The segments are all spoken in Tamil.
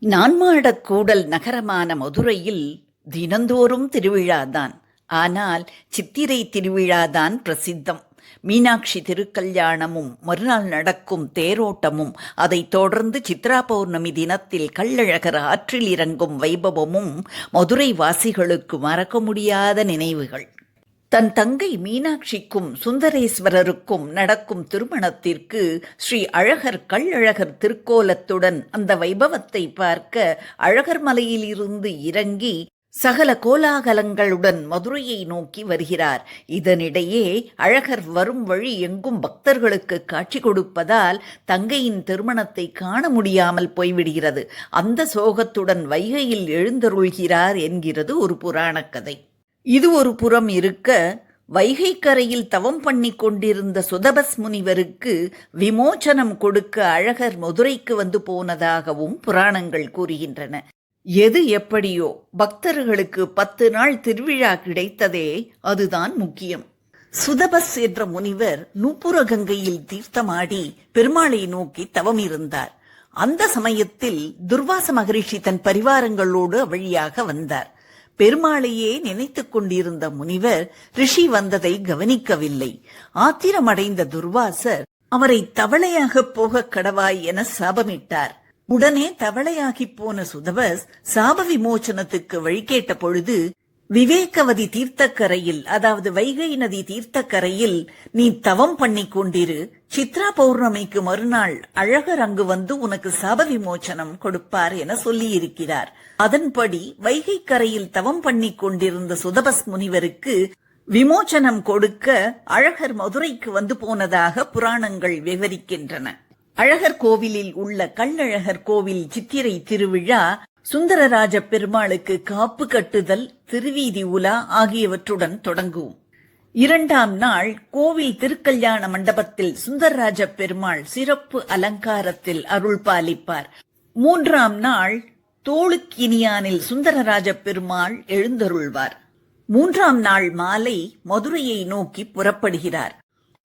நான்மாடக் கூடல் நகரமான மதுரையில் தினந்தோறும் திருவிழாதான். ஆனால் சித்திரை திருவிழாதான் பிரசித்தம். மீனாட்சி திருக்கல்யாணமும் மறுநாள் நடக்கும் தேரோட்டமும் அதைத் தொடர்ந்து சித்ரா பௌர்ணமி தினத்தில் கள்ளழகர் ஆற்றில் இறங்கும் வைபவமும் மதுரை வாசிகளுக்கு மறக்க முடியாத நினைவுகள். தன் தங்கை மீனாட்சிக்கும் சுந்தரேஸ்வரருக்கும் நடக்கும் திருமணத்திற்கு ஸ்ரீ அழகர் கள்ளழகர் திருக்கோலத்துடன் அந்த வைபவத்தை பார்க்க அழகர் மலையிலிருந்து இறங்கி சகல கோலாகலங்களுடன் மதுரையை நோக்கி வருகிறார். இதனிடையே அழகர் வரும் வழி எங்கும் பக்தர்களுக்கு காட்சி கொடுப்பதால் தங்கையின் திருமணத்தை காண முடியாமல் போய்விடுகிறது. அந்த சோகத்துடன் வைகையில் எழுந்தருள்கிறார் என்கிறது ஒரு புராணக் கதை இது ஒரு புறம் இருக்க வைகை கரையில் தவம் பண்ணி கொண்டிருந்த சுதபஸ் முனிவருக்கு விமோச்சனம் கொடுக்க அழகர் மதுரைக்கு வந்து போனதாகவும் புராணங்கள் கூறுகின்றன. எது எப்படியோ பக்தர்களுக்கு பத்து நாள் திருவிழா கிடைத்ததே அதுதான் முக்கியம். சுதபஸ் என்ற முனிவர் நூப்புர கங்கையில் தீர்த்தமாடி பெருமாளை நோக்கி தவம் இருந்தார். அந்த சமயத்தில் துர்வாச மகரிஷி தன் பரிவாரங்களோடு வழியாக வந்தார். பெருமாளையே நினைத்துக் கொண்டிருந்த முனிவர் ரிஷி வந்ததை கவனிக்கவில்லை. ஆத்திரமடைந்த துர்வாசர் அவரை தவளையாக போக கடவாய் என சாபமிட்டார். உடனே தவளையாகி போன சுதவஸ் சாப விமோச்சனத்துக்கு வழி கேட்ட பொழுது விவேகவதி தீர்த்தக்கரையில் அதாவது வைகை நதி தீர்த்தக்கரையில் நீ தவம் பண்ணி கொண்டிரு. சித்ரா பௌர்ணமிக்கு மறுநாள் அழகர் அங்கு வந்து உனக்கு சாப விமோச்சனம் கொடுப்பார் என சொல்லியிருக்கிறார். அதன்படி வைகை கரையில் தவம் பண்ணி கொண்டிருந்த சுதபஸ் முனிவருக்கு விமோச்சனம் கொடுக்க அழகர் மதுரைக்கு வந்து போனதாக புராணங்கள் விவரிக்கின்றன. அழகர் கோவிலில் உள்ள கள்ளழகர் கோவில் சித்திரை திருவிழா சுந்தரராஜ பெருமாளுக்கு காப்பு கட்டுதல் திருவீதி உலா ஆகியவற்றுடன் தொடங்கும். இரண்டாம் நாள் கோவில் திருக்கல்யாண மண்டபத்தில் சுந்தரராஜ பெருமாள் சிறப்பு அலங்காரத்தில் அருள் பாலிப்பார். மூன்றாம் நாள் தோளுக்கினியானில் சுந்தரராஜ பெருமாள் எழுந்தருள்வார். மூன்றாம் நாள் மாலை மதுரையை நோக்கி புறப்படுகிறார்.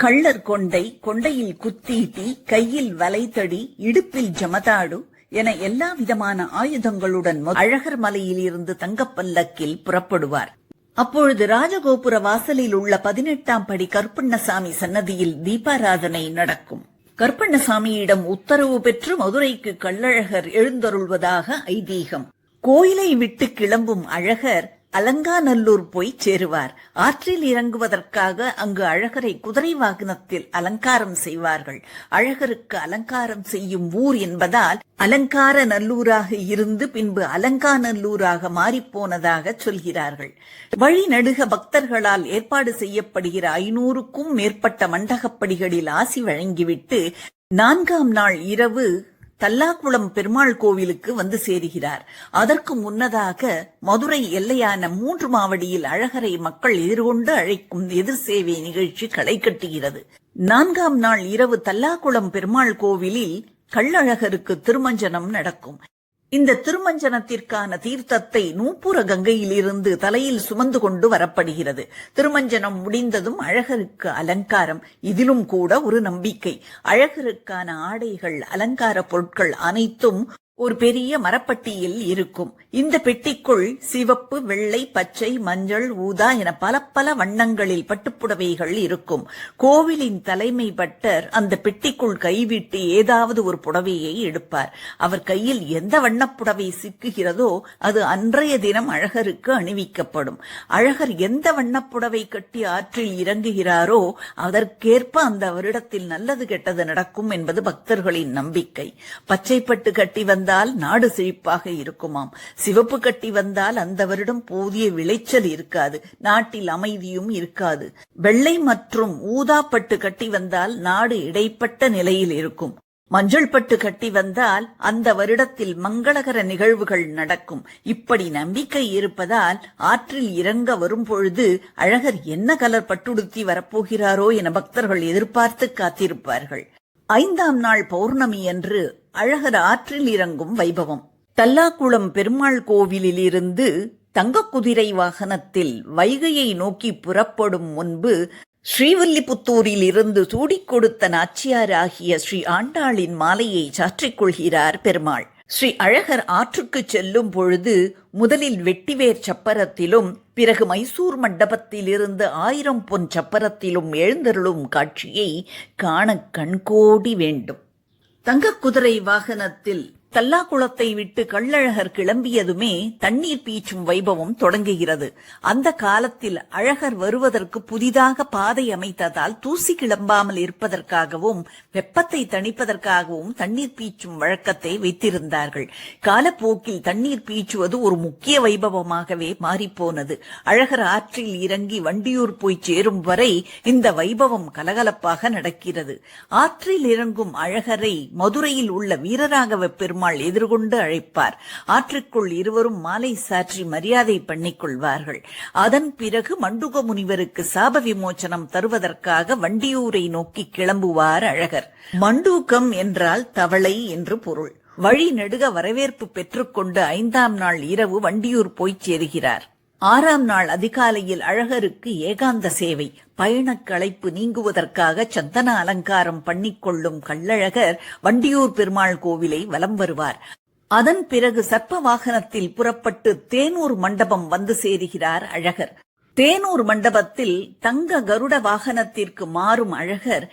கள்ளர் கொண்டை கொண்டையில் குத்தீட்டி கையில் வலைத்தடி இடுப்பில் ஜமதாடு என எல்லா விதமான ஆயுதங்களுடன் அழகர் மலையில் இருந்து தங்கப்பல்லக்கில் புறப்படுவார். அப்பொழுது ராஜகோபுர வாசலில் உள்ள பதினெட்டாம் படி கருப்பண்ணசாமி சன்னதியில் தீபாராதனை நடக்கும். கருப்பண்ணசாமியிடம் உத்தரவு பெற்று மதுரைக்கு கள்ளழகர் எழுந்தருள்வதாக ஐதீகம். கோயிலை விட்டு கிளம்பும் அழகர் அலங்காநல்லூர் போய் சேருவார். ஆற்றில் இறங்குவதற்காக அங்கு அழகரை குதிரை வாகனத்தில் அலங்காரம் செய்வார்கள். அழகருக்கு அலங்காரம் செய்யும் ஊர் என்பதால் அலங்கார நல்லூராக இருந்து பின்பு அலங்காநல்லூராக மாறிப்போனதாக சொல்கிறார்கள். வழி நடுக பக்தர்களால் ஏற்பாடு செய்யப்படுகிற ஐநூறுக்கும் மேற்பட்ட மண்டகப்படிகளில் ஆசி வழங்கிவிட்டு நான்காம் நாள் இரவு தல்லாக்குளம் பெருமாள் கோவிலுக்கு வந்து சேருகிறார். அதற்கு முன்னதாக மதுரை எல்லையான மூன்று மாவடியில் அழகரை மக்கள் எதிர்கொண்டு அழைக்கும் எதிர் சேவை நிகழ்ச்சி களை கட்டுகிறது. நான்காம் நாள் இரவு தல்லாக்குளம் பெருமாள் கோவிலில் கள்ளழகருக்கு திருமஞ்சனம் நடக்கும். இந்த திருமஞ்சனத்திற்கான தீர்த்தத்தை நூப்புர கங்கையில் இருந்து தலையில் சுமந்து கொண்டு வரப்படுகிறது. திருமஞ்சனம் முடிந்ததும் அழகருக்கு அலங்காரம். இதிலும் கூட ஒரு நம்பிக்கை. அழகருக்கான ஆடைகள் அலங்கார பொருட்கள் அனைத்தும் ஒரு பெரிய மரப்பட்டியில் இருக்கும். இந்த பெட்டிக்குள் சிவப்பு வெள்ளை பச்சை மஞ்சள் ஊதா என பல பல வண்ணங்களில் பட்டுப்புடவைகள் இருக்கும். கோவிலின் தலைமை பட்டர் அந்த பெட்டிக்குள் கைவிட்டு ஏதாவது ஒரு புடவையை எடுப்பார். அவர் கையில் எந்த வண்ணப்புடவை சிக்குகிறதோ அது அன்றைய தினம் அழகருக்கு அணிவிக்கப்படும். அழகர் எந்த வண்ணப்புடவை கட்டி ஆற்றில் இறங்குகிறாரோ அதற்கேற்ப அந்த வருடத்தில் நல்லது கெட்டது நடக்கும் என்பது பக்தர்களின் நம்பிக்கை. பச்சைப்பட்டு கட்டி வந்த வந்தால் நாடு செழிப்பாக இருக்குமாம். சிவப்பு கட்டி வந்தால் அந்த வருடம் போதிய விளைச்சல் இருக்காது. நாட்டில் அமைதியும் இருக்காது. வெள்ளை மற்றும் ஊதாப்பட்டு கட்டி வந்தால் நாடு இடைப்பட்ட நிலையில் இருக்கும். மஞ்சள் பட்டு கட்டி வந்தால் அந்த வருடத்தில் மங்களகர நிகழ்வுகள் நடக்கும். இப்படி நம்பிக்கை இருப்பதால் ஆற்றில் இறங்க வரும் பொழுது அழகர் என்ன கலர் பட்டுடுத்தி வரப்போகிறாரோ என பக்தர்கள் எதிர்பார்த்து காத்திருப்பார்கள். ஐந்தாம் நாள் பௌர்ணமி அன்று அழகர் ஆற்றில் இறங்கும் வைபவம். தல்லாக்குளம் பெருமாள் கோவிலிலிருந்து தங்கக்குதிரை வாகனத்தில் வைகையை நோக்கி புறப்படும் முன்பு ஸ்ரீவில்லிபுத்தூரில் இருந்து சூடிக் கொடுத்த நாச்சியார் ஆகிய ஸ்ரீ ஆண்டாளின் மாலையை சாற்றிக் கொள்கிறார் பெருமாள். ஸ்ரீ அழகர் ஆற்றுக்கு செல்லும் பொழுது முதலில் வெட்டிவேர் சப்பரத்திலும் பிறகு மைசூர் மண்டபத்திலிருந்து ஆயிரம் பொன் சப்பரத்திலும் எழுந்தருளும் காட்சியை காண கண்கோடி வேண்டும். தங்கக் குதிரை வாகனத்தில் தல்லாக்குளத்தை விட்டு கள்ளழகர் கிளம்பியதுமே தண்ணீர் பீச்சும் வைபவம் தொடங்குகிறது. அந்த காலத்தில் அழகர் வருவதற்கு புதிதாக பாதை அமைத்ததால் தூசி கிளம்பாமல் இருப்பதற்காகவும் வெப்பத்தை தணிப்பதற்காகவும் தண்ணீர் பீச்சும் வழக்கத்தை வைத்திருந்தார்கள். காலப்போக்கில் தண்ணீர் பீச்சுவது ஒரு முக்கிய வைபவமாகவே மாறிப்போனது. அழகர் ஆற்றில் இறங்கி வண்டியூர் போய் சேரும் வரை இந்த வைபவம் கலகலப்பாக நடக்கிறது. ஆற்றில் இறங்கும் அழகரை மதுரையில் உள்ள வீரராகவ பெருமாள் எதிர்கொண்டு அழைப்பார். ஆற்றுக்குள் இருவரும் மாலை சாற்றி மரியாதை பண்ணிக் கொள்வார்கள். அதன் பிறகு மண்டுக முனிவருக்கு சாப விமோச்சனம் தருவதற்காக வண்டியூரை நோக்கி கிளம்புவார் அழகர். மண்டூக்கம் என்றால் தவளை என்று பொருள். வழி நெடுக வரவேற்பு பெற்றுக்கொண்டு ஐந்தாம் நாள் இரவு வண்டியூர் போய்ச் சேருகிறார். ஆறாம் நாள் அதிகாலையில் அழகருக்கு ஏகாந்த சேவை. பயணக் களைப்பு நீங்குவதற்காக சந்தன அலங்காரம் பண்ணிக்கொள்ளும் கள்ளழகர் வண்டியூர் பெருமாள் கோவிலை வலம் வருவார். அதன் பிறகு சர்ப்ப வாகனத்தில் புறப்பட்டு தேனூர் மண்டபம் வந்து சேருகிறார் அழகர். தேனூர் மண்டபத்தில் தங்க கருட வாகனத்திற்கு மாறும் அழகர்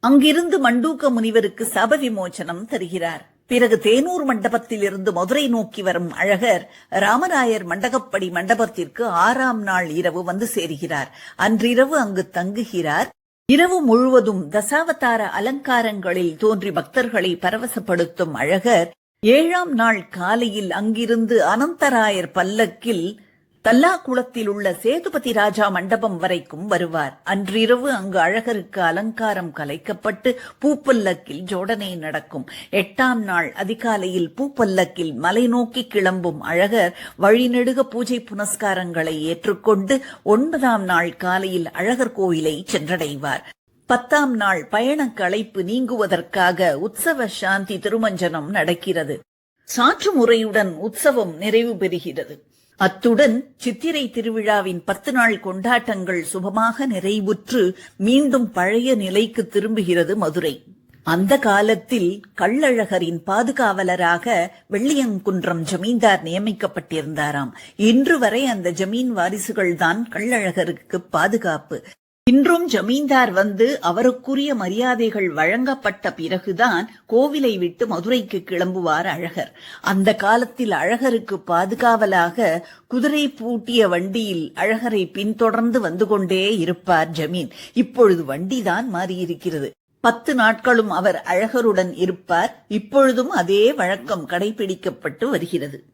அங்கிருந்து மண்டூக்க முனிவருக்கு சப விமோச்சனம் தருகிறார். பிறகு தேனூர் மண்டபத்தில் இருந்து மதுரை நோக்கி வரும் அழகர் ராமராயர் மண்டகப்படி மண்டபத்திற்கு ஆறாம் நாள் இரவு வந்து சேருகிறார். அன்றிரவு அங்கு தங்குகிறார். இரவு முழுவதும் தசாவதார அலங்காரங்களில் தோன்றி பக்தர்களை பரவசப்படுத்தும் அழகர் ஏழாம் நாள் காலையில் அங்கிருந்து அனந்தராயர் பல்லக்கில் தல்லாக்குளத்தில் உள்ள சேதுபதி ராஜா மண்டபம் வரைக்கும் வருவார். அன்றிரவு அங்கு அழகருக்கு அலங்காரம் கலைக்கப்பட்டு பூப்பல்லக்கில் ஜோடனை நடக்கும். எட்டாம் நாள் அதிகாலையில் பூப்பல்லக்கில் மலை நோக்கி கிளம்பும் அழகர் வழிநெடுக பூஜை புனஸ்காரங்களை ஏற்றுக்கொண்டு ஒன்பதாம் நாள் காலையில் அழகர் கோயிலை சென்றடைவார். பத்தாம் நாள் பயணக் களைப்பு நீங்குவதற்காக உற்சவ சாந்தி திருமஞ்சனம் நடக்கிறது. சாற்று முறையுடன் உற்சவம் நிறைவு பெறுகிறது. அத்துடன் சித்திரை திருவிழாவின் பத்து நாள் கொண்டாட்டங்கள் சுபமாக நிறைவுற்று மீண்டும் பழைய நிலைக்கு திரும்புகிறது மதுரை. அந்த காலத்தில் கள்ளழகரின் பாதுகாவலராக வெள்ளியங்குன்றம் ஜமீன்தார் நியமிக்கப்பட்டிருந்தாராம். இன்று வரை அந்த ஜமீன் வாரிசுகள்தான் கள்ளழகருக்கு பாதுகாப்பு. இன்றும் ஜமீன்தார் வந்து அவருக்குரிய மரியாதைகள் வழங்கப்பட்ட பிறகுதான் கோவிலை விட்டு மதுரைக்கு கிளம்புவார் அழகர். அந்த காலத்தில் அழகருக்கு பாதுகாவலாக குதிரை பூட்டிய வண்டியில் அழகரை பின்தொடர்ந்து வந்து கொண்டே இருப்பார் ஜமீன். இப்பொழுது வண்டிதான் மாறியிருக்கிறது. பத்து நாட்களும் அவர் அழகருடன் இருப்பார். இப்பொழுதும் அதே வழக்கம் கடைபிடிக்கப்பட்டு வருகிறது.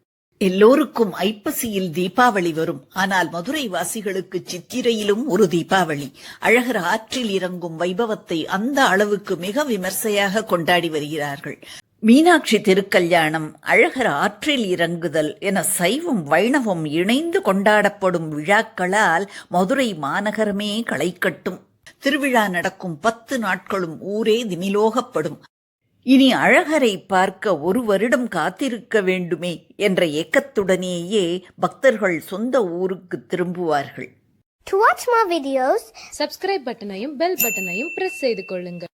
எல்லோருக்கும் ஐப்பசியில் தீபாவளி வரும். ஆனால் மதுரை வாசிகளுக்கு சித்திரையிலும் ஒரு தீபாவளி. அழகர் ஆற்றில் இறங்கும் வைபவத்தை அந்த அளவுக்கு மிக விமர்சையாக கொண்டாடி வருகிறார்கள். மீனாட்சி திருக்கல்யாணம் அழகர் ஆற்றில் இறங்குதல் என சைவம் வைணவம் இணைந்து கொண்டாடப்படும் விழாக்களால் மதுரை மாநகரமே களைக்கட்டும் திருவிழா நடக்கும் பத்து நாட்களும் ஊரே திமிலோகப்படும். இனி அழகரை பார்க்க ஒரு வருடம் காத்திருக்க வேண்டுமே என்ற ஏக்கத்துடனேயே பக்தர்கள் சொந்த ஊருக்கு திரும்புவார்கள். To watch more videos, subscribe பட்டனையும் பெல் பட்டனையும் பிரஸ் செய்து கொள்ளுங்கள்.